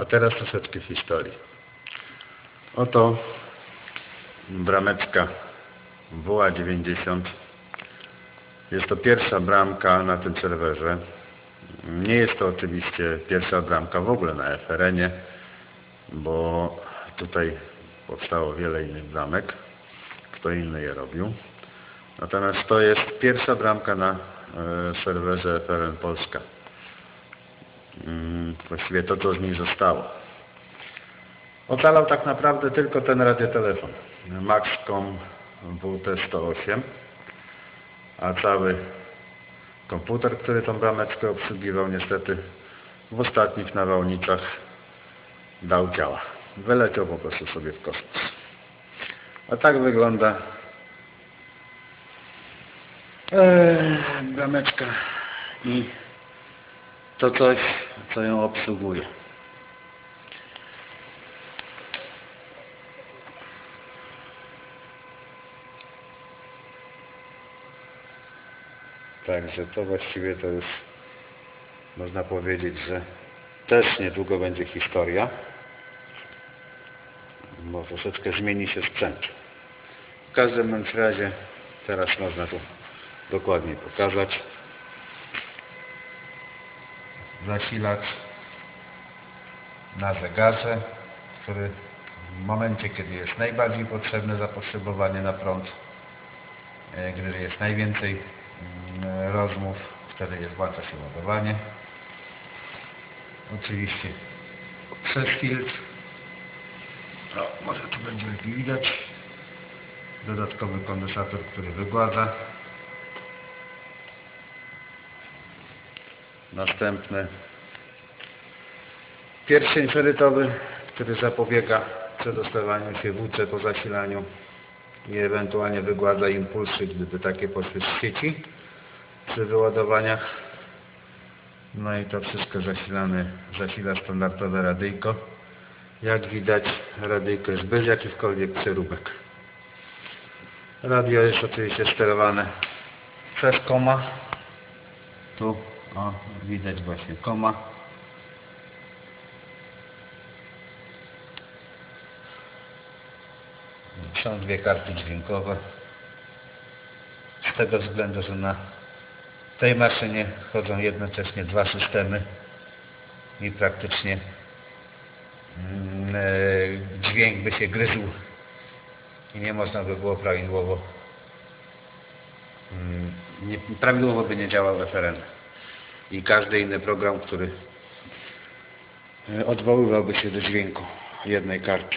A teraz troszeczkę historii. Oto brameczka WA90. Jest to pierwsza bramka na tym serwerze. Nie jest to oczywiście pierwsza bramka w ogóle na FRN-ie, bo tutaj powstało wiele innych bramek. Kto inny je robił. Natomiast to jest pierwsza bramka na e, serwerze FRN Polska. Właściwie to, co z niej zostało. Ocalał tak naprawdę tylko ten radiotelefon. Maxcom WT108, a cały komputer, który tą brameczkę obsługiwał, niestety w ostatnich nawałnicach dał działa. Wyleciał po prostu sobie w kosmos. A tak wygląda Eee, brameczka i to coś, co ją obsługuje. Także to właściwie to już można powiedzieć, że też niedługo będzie historia, bo troszeczkę zmieni się sprzęt. W każdym razie teraz można tu dokładniej pokazać. Zasilacz na zegarze, który w momencie, kiedy jest najbardziej potrzebne zapotrzebowanie na prąd, e, gdy jest najwięcej mm, rozmów, wtedy jest włącza się ładowanie. Oczywiście przez filtr. O, może tu będzie widać. Dodatkowy kondensator, który wygładza. Następny pierścień ferytowy, który zapobiega przedostawaniu się włóce po zasilaniu i ewentualnie wygładza impulsy, gdyby takie poszły z sieci przy wyładowaniach. No i to wszystko zasilane, zasila standardowe radyjko. Jak widać radyjko jest bez jakichkolwiek przeróbek. Radio jest oczywiście sterowane przez koma. Tu o, widać właśnie koma. Są dwie karty dźwiękowe. Z tego względu, że na tej maszynie chodzą jednocześnie dwa systemy i praktycznie mm, e, dźwięk by się gryzł i nie można by było prawidłowo mm, nie, prawidłowo by nie działał FRN i każdy inny program, który e, odwoływałby się do dźwięku jednej karty.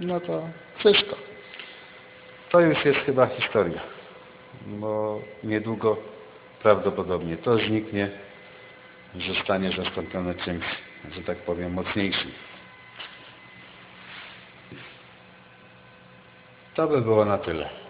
No to wszystko. To już jest chyba historia, bo niedługo prawdopodobnie to zniknie, zostanie zastąpione czymś, że tak powiem, mocniejszym. To by było na tyle.